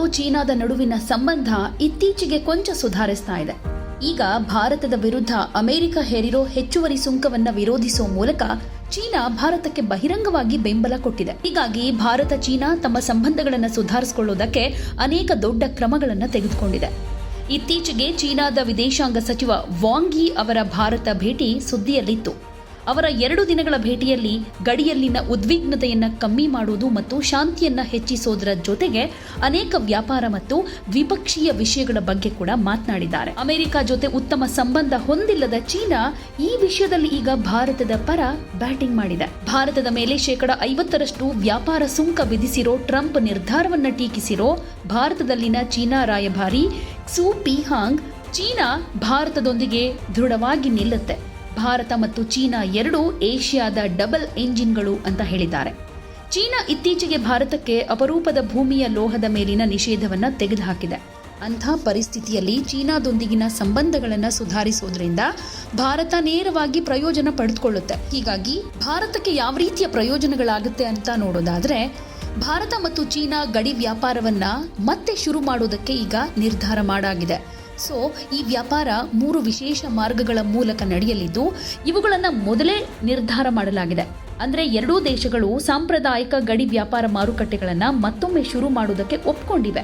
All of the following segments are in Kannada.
ಮತ್ತು ಚೀನಾದ ನಡುವಿನ ಸಂಬಂಧ ಇತ್ತೀಚೆಗೆ ಕೊಂಚ ಸುಧಾರಿಸ್ತಾ ಇದೆ. ಈಗ ಭಾರತದ ವಿರುದ್ಧ ಅಮೆರಿಕ ಹೇರಿರೋ ಹೆಚ್ಚುವರಿ ಸುಂಕವನ್ನ ವಿರೋಧಿಸುವ ಮೂಲಕ ಚೀನಾ ಭಾರತಕ್ಕೆ ಬಹಿರಂಗವಾಗಿ ಬೆಂಬಲ ಕೊಟ್ಟಿದೆ. ಹೀಗಾಗಿ ಭಾರತ ಚೀನಾ ತಮ್ಮ ಸಂಬಂಧಗಳನ್ನು ಸುಧಾರಿಸಿಕೊಳ್ಳುವುದಕ್ಕೆ ಅನೇಕ ದೊಡ್ಡ ಕ್ರಮಗಳನ್ನು ತೆಗೆದುಕೊಂಡಿದೆ. ಇತ್ತೀಚೆಗೆ ಚೀನಾದ ವಿದೇಶಾಂಗ ಸಚಿವ ವಾಂಗಿ ಅವರ ಭಾರತ ಭೇಟಿ ಸುದ್ದಿಯಲ್ಲಿತ್ತು. ಅವರ ಎರಡು ದಿನಗಳ ಭೇಟಿಯಲ್ಲಿ ಗಡಿಯಲ್ಲಿನ ಉದ್ವಿಗ್ನತೆಯನ್ನು ಕಮ್ಮಿ ಮಾಡುವುದು ಮತ್ತು ಶಾಂತಿಯನ್ನು ಹೆಚ್ಚಿಸೋದರ ಜೊತೆಗೆ ಅನೇಕ ವ್ಯಾಪಾರ ಮತ್ತು ದ್ವಿಪಕ್ಷೀಯ ವಿಷಯಗಳ ಬಗ್ಗೆ ಕೂಡ ಮಾತನಾಡಿದ್ದಾರೆ. ಅಮೆರಿಕ ಜೊತೆ ಉತ್ತಮ ಸಂಬಂಧ ಹೊಂದಿಲ್ಲದ ಚೀನಾ ಈ ವಿಷಯದಲ್ಲಿ ಈಗ ಭಾರತದ ಪರ ಬ್ಯಾಟಿಂಗ್ ಮಾಡಿದೆ. ಭಾರತದ ಮೇಲೆ ಶೇಕಡ ಐವತ್ತರಷ್ಟು ವ್ಯಾಪಾರ ಸುಂಕ ವಿಧಿಸಿರೋ ಟ್ರಂಪ್ ನಿರ್ಧಾರವನ್ನು ಟೀಕಿಸಿರೋ ಭಾರತದಲ್ಲಿನ ಚೀನಾ ರಾಯಭಾರಿ ಕ್ಸೂ ಪಿಹಾಂಗ್, ಚೀನಾ ಭಾರತದೊಂದಿಗೆ ದೃಢವಾಗಿ ನಿಲ್ಲುತ್ತೆ. ಭಾರತ ಮತ್ತು ಚೀನಾ ಎರಡೂ ಏಷ್ಯಾದ ಡಬಲ್ ಎಂಜಿನ್ಗಳು ಅಂತ ಹೇಳಿದ್ದಾರೆ. ಚೀನಾ ಇತ್ತೀಚೆಗೆ ಭಾರತಕ್ಕೆ ಅಪರೂಪದ ಭೂಮಿಯ ಲೋಹದ ಮೇಲಿನ ನಿಷೇಧವನ್ನು ತೆಗೆದುಹಾಕಿದೆ. ಅಂಥ ಪರಿಸ್ಥಿತಿಯಲ್ಲಿ ಚೀನಾದೊಂದಿಗಿನ ಸಂಬಂಧಗಳನ್ನು ಸುಧಾರಿಸೋದ್ರಿಂದ ಭಾರತ ನೇರವಾಗಿ ಪ್ರಯೋಜನ ಪಡೆದುಕೊಳ್ಳುತ್ತೆ. ಹೀಗಾಗಿ ಭಾರತಕ್ಕೆ ಯಾವ ರೀತಿಯ ಪ್ರಯೋಜನಗಳಾಗುತ್ತೆ ಅಂತ ನೋಡೋದಾದರೆ, ಭಾರತ ಮತ್ತು ಚೀನಾ ಗಡಿ ವ್ಯಾಪಾರವನ್ನು ಮತ್ತೆ ಶುರು ಮಾಡೋದಕ್ಕೆ ಈಗ ನಿರ್ಧಾರ ಮಾಡಾಗಿದೆ. ಸೊ, ಈ ವ್ಯಾಪಾರ ಮೂರು ವಿಶೇಷ ಮಾರ್ಗಗಳ ಮೂಲಕ ನಡೆಯಲಿದ್ದು, ಇವುಗಳನ್ನು ಮೊದಲೇ ನಿರ್ಧಾರ ಮಾಡಲಾಗಿದೆ. ಅಂದರೆ ಎರಡೂ ದೇಶಗಳು ಸಾಂಪ್ರದಾಯಿಕ ಗಡಿ ವ್ಯಾಪಾರ ಮಾರುಕಟ್ಟೆಗಳನ್ನು ಮತ್ತೊಮ್ಮೆ ಶುರು ಮಾಡುವುದಕ್ಕೆ ಒಪ್ಕೊಂಡಿವೆ.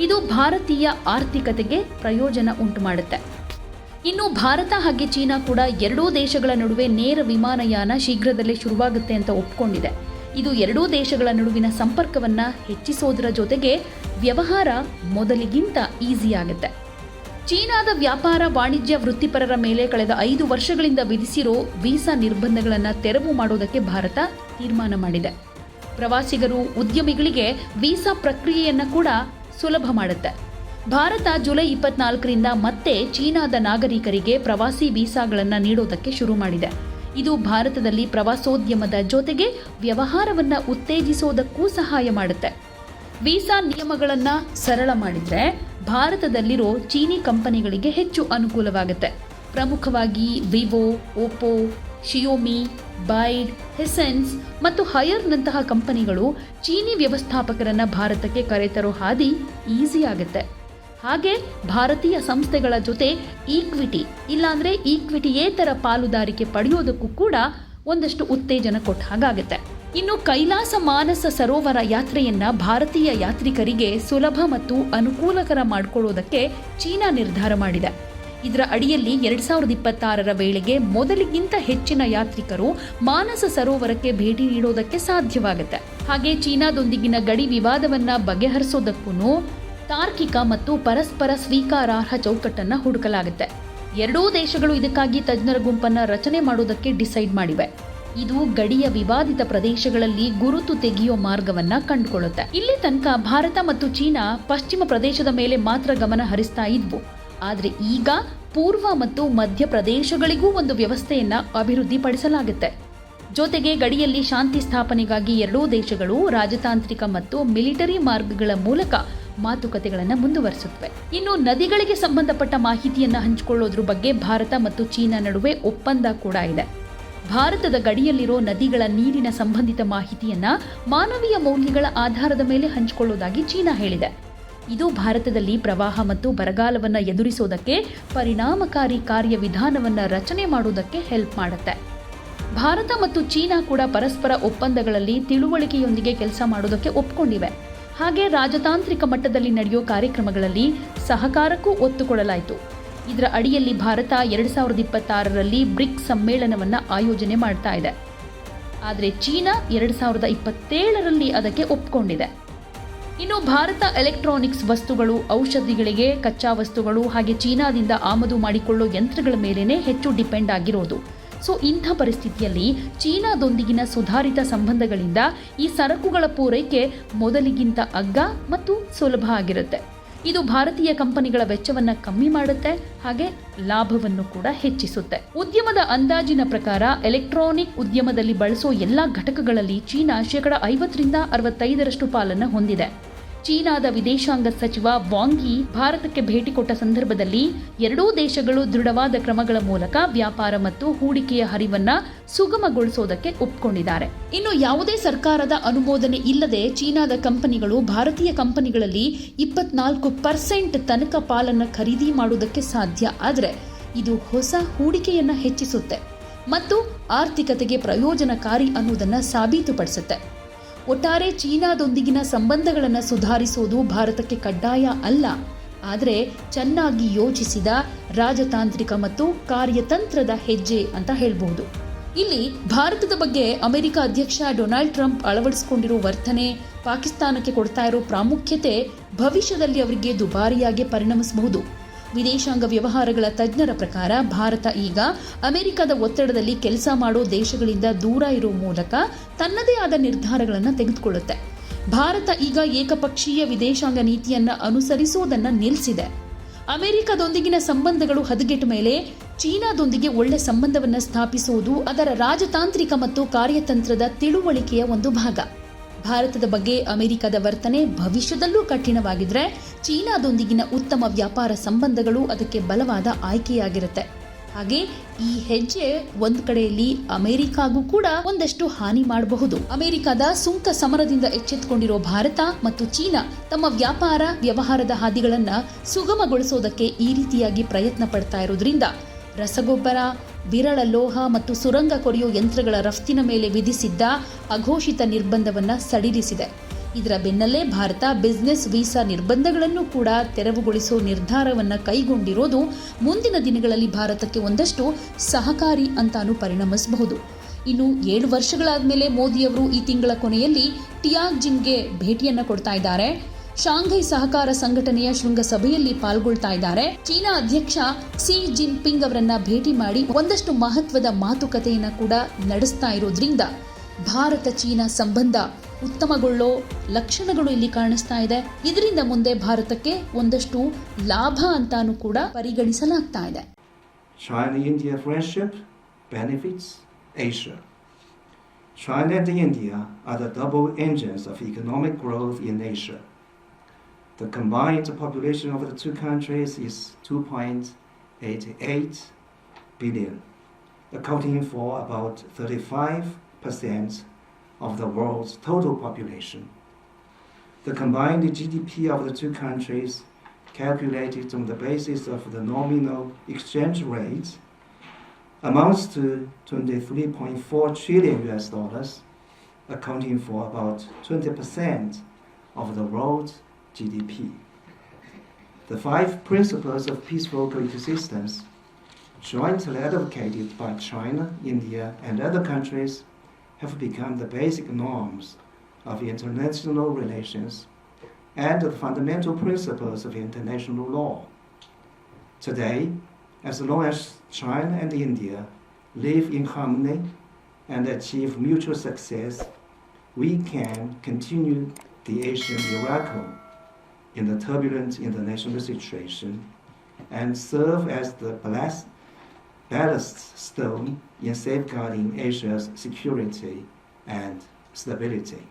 ಇದು ಭಾರತೀಯ ಆರ್ಥಿಕತೆಗೆ ಪ್ರಯೋಜನ ಉಂಟು ಮಾಡುತ್ತೆ ಇನ್ನು ಭಾರತ ಹಾಗೆ ಚೀನಾ ಕೂಡ ಎರಡೂ ದೇಶಗಳ ನಡುವೆ ನೇರ ವಿಮಾನಯಾನ ಶೀಘ್ರದಲ್ಲೇ ಶುರುವಾಗುತ್ತೆ ಅಂತ ಒಪ್ಕೊಂಡಿದೆ. ಇದು ಎರಡೂ ದೇಶಗಳ ನಡುವಿನ ಸಂಪರ್ಕವನ್ನು ಹೆಚ್ಚಿಸೋದರ ಜೊತೆಗೆ ವ್ಯವಹಾರ ಮೊದಲಿಗಿಂತ ಈಸಿ ಆಗುತ್ತೆ ಚೀನಾದ ವ್ಯಾಪಾರ ವಾಣಿಜ್ಯ ವೃತ್ತಿಪರರ ಮೇಲೆ ಕಳೆದ ಐದು ವರ್ಷಗಳಿಂದ ವಿಧಿಸಿರೋ ವೀಸಾ ನಿರ್ಬಂಧಗಳನ್ನು ತೆರವು ಮಾಡೋದಕ್ಕೆ ಭಾರತ ತೀರ್ಮಾನ ಮಾಡಿದೆ. ಪ್ರವಾಸಿಗರು, ಉದ್ಯಮಿಗಳಿಗೆ ವೀಸಾ ಪ್ರಕ್ರಿಯೆಯನ್ನು ಕೂಡ ಸುಲಭ ಮಾಡುತ್ತೆ. ಭಾರತ ಜುಲೈ ಇಪ್ಪತ್ನಾಲ್ಕರಿಂದ ಮತ್ತೆ ಚೀನಾದ ನಾಗರಿಕರಿಗೆ ಪ್ರವಾಸಿ ವೀಸಾಗಳನ್ನು ನೀಡೋದಕ್ಕೆ ಶುರು ಮಾಡಿದೆ. ಇದು ಭಾರತದಲ್ಲಿ ಪ್ರವಾಸೋದ್ಯಮದ ಜೊತೆಗೆ ವ್ಯವಹಾರವನ್ನು ಉತ್ತೇಜಿಸೋದಕ್ಕೂ ಸಹಾಯ ಮಾಡುತ್ತೆ. ವೀಸಾ ನಿಯಮಗಳನ್ನು ಸರಳ ಮಾಡಿದ್ರೆ ಭಾರತದಲ್ಲಿರೋ ಚೀನಿ ಕಂಪನಿಗಳಿಗೆ ಹೆಚ್ಚು ಅನುಕೂಲವಾಗುತ್ತೆ. ಪ್ರಮುಖವಾಗಿ Vivo Oppo Xiaomi, BYD, Hisense ಮತ್ತು ಹಯರ್ನಂತಹ ಕಂಪನಿಗಳು ಚೀನಿ ವ್ಯವಸ್ಥಾಪಕರನ್ನು ಭಾರತಕ್ಕೆ ಕರೆತರೋ ಹಾದಿ ಈಸಿ ಆಗುತ್ತೆ. ಹಾಗೆ ಭಾರತೀಯ ಸಂಸ್ಥೆಗಳ ಜೊತೆ ಈಕ್ವಿಟಿ, ಇಲ್ಲಾಂದರೆ ಈಕ್ವಿಟಿಯೇತರ ಪಾಲುದಾರಿಕೆ ಪಡೆಯೋದಕ್ಕೂ ಕೂಡ ಒಂದಷ್ಟು ಉತ್ತೇಜನ ಕೊಟ್ಟ ಹಾಗಾಗುತ್ತೆ. ಇನ್ನು ಕೈಲಾಸ ಮಾನಸ ಸರೋವರ ಯಾತ್ರೆಯನ್ನ ಭಾರತೀಯ ಯಾತ್ರಿಕರಿಗೆ ಸುಲಭ ಮತ್ತು ಅನುಕೂಲಕರ ಮಾಡಿಕೊಳ್ಳುವುದಕ್ಕೆ ಚೀನಾ ನಿರ್ಧಾರ ಮಾಡಿದೆ. ಇದರ ಅಡಿಯಲ್ಲಿ ಎರಡ್ ಸಾವಿರದ ಇಪ್ಪತ್ತಾರರ ವೇಳೆಗೆ ಮೊದಲಿಗಿಂತ ಹೆಚ್ಚಿನ ಯಾತ್ರಿಕರು ಮಾನಸ ಸರೋವರಕ್ಕೆ ಭೇಟಿ ನೀಡೋದಕ್ಕೆ ಸಾಧ್ಯವಾಗುತ್ತೆ. ಹಾಗೆ ಚೀನಾದೊಂದಿಗಿನ ಗಡಿ ವಿವಾದವನ್ನ ಬಗೆಹರಿಸೋದಕ್ಕೂ ತಾರ್ಕಿಕ ಮತ್ತು ಪರಸ್ಪರ ಸ್ವೀಕಾರಾರ್ಹ ಚೌಕಟ್ಟನ್ನ ಹುಡುಕಲಾಗುತ್ತೆ. ಎರಡೂ ದೇಶಗಳು ಇದಕ್ಕಾಗಿ ತಜ್ಞರ ಗುಂಪನ್ನ ರಚನೆ ಮಾಡೋದಕ್ಕೆ ಡಿಸೈಡ್ ಮಾಡಿವೆ. ಇದು ಗಡಿಯ ವಿವಾದಿತ ಪ್ರದೇಶಗಳಲ್ಲಿ ಗುರುತು ತೆಗೆಯೋ ಮಾರ್ಗವನ್ನ ಕಂಡುಕೊಳ್ಳುತ್ತೆ. ಇಲ್ಲಿ ತನಕ ಭಾರತ ಮತ್ತು ಚೀನಾ ಪಶ್ಚಿಮ ಪ್ರದೇಶದ ಮೇಲೆ ಮಾತ್ರ ಗಮನ ಹರಿಸ್ತಾ ಇದ್ವು. ಆದ್ರೆ ಈಗ ಪೂರ್ವ ಮತ್ತು ಮಧ್ಯ ಪ್ರದೇಶಗಳಿಗೂ ಒಂದು ವ್ಯವಸ್ಥೆಯನ್ನ ಅಭಿವೃದ್ಧಿಪಡಿಸಲಾಗುತ್ತೆ. ಜೊತೆಗೆ ಗಡಿಯಲ್ಲಿ ಶಾಂತಿ ಸ್ಥಾಪನೆಗಾಗಿ ಎರಡೂ ದೇಶಗಳು ರಾಜತಾಂತ್ರಿಕ ಮತ್ತು ಮಿಲಿಟರಿ ಮಾರ್ಗಗಳ ಮೂಲಕ ಮಾತುಕತೆಗಳನ್ನು ಮುಂದುವರಿಸುತ್ತವೆ. ಇನ್ನು ನದಿಗಳಿಗೆ ಸಂಬಂಧಪಟ್ಟ ಮಾಹಿತಿಯನ್ನ ಹಂಚಿಕೊಳ್ಳೋದ್ರ ಬಗ್ಗೆ ಭಾರತ ಮತ್ತು ಚೀನಾ ನಡುವೆ ಒಪ್ಪಂದ ಕೂಡ ಇದೆ. ಭಾರತದ ಗಡಿಯಲ್ಲಿರೋ ನದಿಗಳ ನೀರಿನ ಸಂಬಂಧಿತ ಮಾಹಿತಿಯನ್ನ ಮಾನವೀಯ ಮೌಲ್ಯಗಳ ಆಧಾರದ ಮೇಲೆ ಹಂಚಿಕೊಳ್ಳುವುದಾಗಿ ಚೀನಾ ಹೇಳಿದೆ. ಇದು ಭಾರತದಲ್ಲಿ ಪ್ರವಾಹ ಮತ್ತು ಬರಗಾಲವನ್ನು ಎದುರಿಸೋದಕ್ಕೆ ಪರಿಣಾಮಕಾರಿ ಕಾರ್ಯವಿಧಾನವನ್ನು ರಚನೆ ಮಾಡುವುದಕ್ಕೆ ಹೆಲ್ಪ್ ಮಾಡುತ್ತೆ. ಭಾರತ ಮತ್ತು ಚೀನಾ ಕೂಡ ಪರಸ್ಪರ ಒಪ್ಪಂದಗಳಲ್ಲಿ ತಿಳುವಳಿಕೆಯೊಂದಿಗೆ ಕೆಲಸ ಮಾಡೋದಕ್ಕೆ ಒಪ್ಪಿಕೊಂಡಿವೆ ಹಾಗೆ ರಾಜತಾಂತ್ರಿಕ ಮಟ್ಟದಲ್ಲಿ ನಡೆಯೋ ಕಾರ್ಯಕ್ರಮಗಳಲ್ಲಿ ಸಹಕಾರಕ್ಕೂ ಒತ್ತು ಕೊಡಲಾಯಿತು. ಇದರ ಅಡಿಯಲ್ಲಿ ಭಾರತ ಎರಡ್ ಸಾವಿರದ ಇಪ್ಪತ್ತಾರರಲ್ಲಿ ಬ್ರಿಕ್ಸ್ ಸಮ್ಮೇಳನವನ್ನ ಆಯೋಜನೆ ಮಾಡ್ತಾ ಇದೆ. ಆದರೆ ಚೀನಾ ಎರಡ್ ಸಾವಿರದ ಇಪ್ಪತ್ತೇಳರಲ್ಲಿ ಅದಕ್ಕೆ ಒಪ್ಪಿಕೊಂಡಿದೆ ಇನ್ನು ಭಾರತ ಎಲೆಕ್ಟ್ರಾನಿಕ್ಸ್ ವಸ್ತುಗಳು, ಔಷಧಿಗಳಿಗೆ, ಕಚ್ಚಾ ವಸ್ತುಗಳು ಹಾಗೆ ಚೀನಾದಿಂದ ಆಮದು ಮಾಡಿಕೊಳ್ಳೋ ಯಂತ್ರಗಳ ಮೇಲೇ ಹೆಚ್ಚು ಡಿಪೆಂಡ್ ಆಗಿರೋದು. ಸೊ ಇಂಥ ಪರಿಸ್ಥಿತಿಯಲ್ಲಿ ಚೀನಾದೊಂದಿಗಿನ ಸುಧಾರಿತ ಸಂಬಂಧಗಳಿಂದ ಈ ಸರಕುಗಳ ಪೂರೈಕೆ ಮೊದಲಿಗಿಂತ ಅಗ್ಗ ಮತ್ತು ಸುಲಭ ಆಗಿರುತ್ತೆ. ಇದು ಭಾರತೀಯ ಕಂಪನಿಗಳ ವೆಚ್ಚವನ್ನು ಕಮ್ಮಿ ಮಾಡುತ್ತೆ, ಹಾಗೆ ಲಾಭವನ್ನು ಕೂಡ ಹೆಚ್ಚಿಸುತ್ತೆ. ಉದ್ಯಮದ ಅಂದಾಜಿನ ಪ್ರಕಾರ ಎಲೆಕ್ಟ್ರಾನಿಕ್ ಉದ್ಯಮದಲ್ಲಿ ಬಳಸೋ ಎಲ್ಲಾ ಘಟಕಗಳಲ್ಲಿ ಚೀನಾ ಶೇಕಡ ಐವತ್ತರಿಂದ ಅರವತ್ತೈದರಷ್ಟು ಪಾಲನ್ನು ಹೊಂದಿದೆ. ಚೀನಾದ ವಿದೇಶಾಂಗ ಸಚಿವ ವಾಂಗಿ ಭಾರತಕ್ಕೆ ಭೇಟಿ ಕೊಟ್ಟ ಸಂದರ್ಭದಲ್ಲಿ ಎರಡೂ ದೇಶಗಳು ದೃಢವಾದ ಕ್ರಮಗಳ ಮೂಲಕ ವ್ಯಾಪಾರ ಮತ್ತು ಹೂಡಿಕೆಯ ಹರಿವನ್ನ ಸುಗಮಗೊಳಿಸೋದಕ್ಕೆ ಒಪ್ಪಿಕೊಂಡಿದ್ದಾರೆ ಇನ್ನು ಯಾವುದೇ ಸರ್ಕಾರದ ಅನುಮೋದನೆ ಇಲ್ಲದೆ ಚೀನಾದ ಕಂಪನಿಗಳು ಭಾರತೀಯ ಕಂಪನಿಗಳಲ್ಲಿ ಇಪ್ಪತ್ನಾಲ್ಕು ಪರ್ಸೆಂಟ್ ತನಕ ಪಾಲನ್ನು ಖರೀದಿ ಮಾಡುವುದಕ್ಕೆ ಸಾಧ್ಯ ಆದರೆ ಇದು ಹೊಸ ಹೂಡಿಕೆಯನ್ನು ಹೆಚ್ಚಿಸುತ್ತೆ ಮತ್ತು ಆರ್ಥಿಕತೆಗೆ ಪ್ರಯೋಜನಕಾರಿ ಅನ್ನೋದನ್ನು ಸಾಬೀತುಪಡಿಸುತ್ತೆ. ಒಟ್ಟಾರೆ ಚೀನಾದೊಂದಿಗಿನ ಸಂಬಂಧಗಳನ್ನು ಸುಧಾರಿಸುವುದು ಭಾರತಕ್ಕೆ ಕಡ್ಡಾಯ ಅಲ್ಲ. ಆದರೆ ಚೆನ್ನಾಗಿ ಯೋಚಿಸಿದ ರಾಜತಾಂತ್ರಿಕ ಮತ್ತು ಕಾರ್ಯತಂತ್ರದ ಹೆಜ್ಜೆ ಅಂತ ಹೇಳಬಹುದು ಇಲ್ಲಿ ಭಾರತದ ಬಗ್ಗೆ ಅಮೆರಿಕ ಅಧ್ಯಕ್ಷ ಡೊನಾಲ್ಡ್ ಟ್ರಂಪ್ ಅಳವಡಿಸಿಕೊಂಡಿರೋ ವರ್ತನೆ ಪಾಕಿಸ್ತಾನಕ್ಕೆ ಕೊಡ್ತಾ ಇರೋ ಪ್ರಾಮುಖ್ಯತೆ ಭವಿಷ್ಯದಲ್ಲಿ ಅವರಿಗೆ ದುಬಾರಿಯಾಗಿ ಪರಿಣಮಿಸಬಹುದು. ವಿದೇಶಾಂಗ ವ್ಯವಹಾರಗಳ ತಜ್ಞರ ಪ್ರಕಾರ ಭಾರತ ಈಗ ಅಮೆರಿಕದ ಒತ್ತಡದಲ್ಲಿ ಕೆಲಸ ಮಾಡೋ ದೇಶಗಳಿಂದ ದೂರ ಇರೋ ಮೂಲಕ ತನ್ನದೇ ಆದ ನಿರ್ಧಾರಗಳನ್ನು ತೆಗೆದುಕೊಳ್ಳುತ್ತೆ. ಭಾರತ ಈಗ ಏಕಪಕ್ಷೀಯ ವಿದೇಶಾಂಗ ನೀತಿಯನ್ನು ಅನುಸರಿಸುವುದನ್ನು ನಿಲ್ಲಿಸಿದೆ ಅಮೆರಿಕದೊಂದಿಗಿನ ಸಂಬಂಧಗಳು ಹದಗೆಟ್ಟ ಮೇಲೆ ಚೀನಾದೊಂದಿಗೆ ಒಳ್ಳೆ ಸಂಬಂಧವನ್ನು ಸ್ಥಾಪಿಸುವುದು ಅದರ ರಾಜತಾಂತ್ರಿಕ ಮತ್ತು ಕಾರ್ಯತಂತ್ರದ ತಿಳುವಳಿಕೆಯ ಒಂದು ಭಾಗ. ಭಾರತದ ಬಗ್ಗೆ ಅಮೆರಿಕದ ವರ್ತನೆ ಭವಿಷ್ಯದಲ್ಲೂ ಕಠಿಣವಾಗಿದ್ರೆ ಚೀನಾದೊಂದಿಗಿನ ಉತ್ತಮ ವ್ಯಾಪಾರ ಸಂಬಂಧಗಳು ಅದಕ್ಕೆ ಬಲವಾದ ಆಯ್ಕೆಯಾಗಿರುತ್ತೆ. ಹಾಗೆ ಈ ಹೆಜ್ಜೆ ಒಂದ್ ಕಡೆಯಲ್ಲಿ ಅಮೆರಿಕಾಗೂ ಕೂಡ ಒಂದಷ್ಟು ಹಾನಿ ಮಾಡಬಹುದು. ಅಮೆರಿಕದ ಸುಂಕ ಸಮರದಿಂದ ಎಚ್ಚೆತ್ತುಕೊಂಡಿರೋ ಭಾರತ ಮತ್ತು ಚೀನಾ ತಮ್ಮ ವ್ಯಾಪಾರ, ವ್ಯವಹಾರದ ಹಾದಿಗಳನ್ನ ಸುಗಮಗೊಳಿಸೋದಕ್ಕೆ ಈ ರೀತಿಯಾಗಿ ಪ್ರಯತ್ನ ಪಡ್ತಾ ಇರೋದ್ರಿಂದ ರಸಗೊಬ್ಬರ, ವಿರಳ ಲೋಹ ಮತ್ತು ಸುರಂಗ ಕೊರೆಯೋ ಯಂತ್ರಗಳ ರಫ್ತಿನ ಮೇಲೆ ವಿಧಿಸಿದ್ದ ಅಘೋಷಿತ ನಿರ್ಬಂಧವನ್ನ ಸಡಿಲಿಸಿದೆ. ಇದರ ಬೆನ್ನಲ್ಲೇ ಭಾರತ ಬಿಸಿನೆಸ್ ವೀಸಾ ನಿರ್ಬಂಧಗಳನ್ನು ಕೂಡ ತೆರವುಗೊಳಿಸೋ ನಿರ್ಧಾರವನ್ನ ಕೈಗೊಂಡಿರೋದು ಮುಂದಿನ ದಿನಗಳಲ್ಲಿ ಭಾರತಕ್ಕೆ ಒಂದಷ್ಟು ಸಹಕಾರಿ ಅಂತಾನು ಪರಿಣಮಿಸಬಹುದು. ಇನ್ನು ಏಳು ವರ್ಷಗಳಾದ್ಮೇಲೆ ಮೋದಿಯವರು ಈ ತಿಂಗಳ ಕೊನೆಯಲ್ಲಿ ಟಿಯಾಗ್ ಜಿಂಗ್ಗೆ ಭೇಟಿಯನ್ನ ಕೊಡ್ತಾ ಇದ್ದಾರೆ. ಶಾಂಘೈ ಸಹಕಾರ ಸಂಘಟನೆಯ ಶೃಂಗಸಭೆಯಲ್ಲಿ ಪಾಲ್ಗೊಳ್ತಾ ಇದ್ದಾರೆ. ಚೀನಾ ಅಧ್ಯಕ್ಷ ಸಿ ಜಿನ್ಪಿಂಗ್ ಅವರನ್ನ ಭೇಟಿ ಮಾಡಿ ಒಂದಷ್ಟು ಮಹತ್ವದ ಮಾತುಕತೆಯನ್ನು ಕೂಡ ನಡೆಸ್ತಾ ಇರೋದ್ರಿಂದ ಭಾರತ ಚೀನಾ ಸಂಬಂಧ ಉತ್ತಮಗೊಳ್ಳೋ ಲಕ್ಷಣಗಳು ಇಲ್ಲಿ ಕಾಣಿಸ್ತಾ ಇದೆ ಇದರಿಂದ ಮುಂದೆ ಭಾರತಕ್ಕೆ ಒಂದಷ್ಟು ಲಾಭ ಅಂತಾನು ಕೂಡ ಪರಿಗಣಿಸಲಾಗ್ತಾ ಇದೆ China and India are the double engines of economic growth in Asia. The combined population of the two countries is 2.88 billion, accounting for about 35% of the world's total population. The combined GDP of the two countries, calculated on the basis of the nominal exchange rate, amounts to 23.4 trillion US dollars, accounting for about 20% of the world's GDP. The five principles of peaceful coexistence, jointly advocated by China, India, and other countries, have become the basic norms of international relations and the fundamental principles of international law. Today, as long as China and India live in harmony and achieve mutual success, we can continue the Asian miracle in the turbulent international situation and serve as the ballast, ballast stone in safeguarding Asia's security and stability.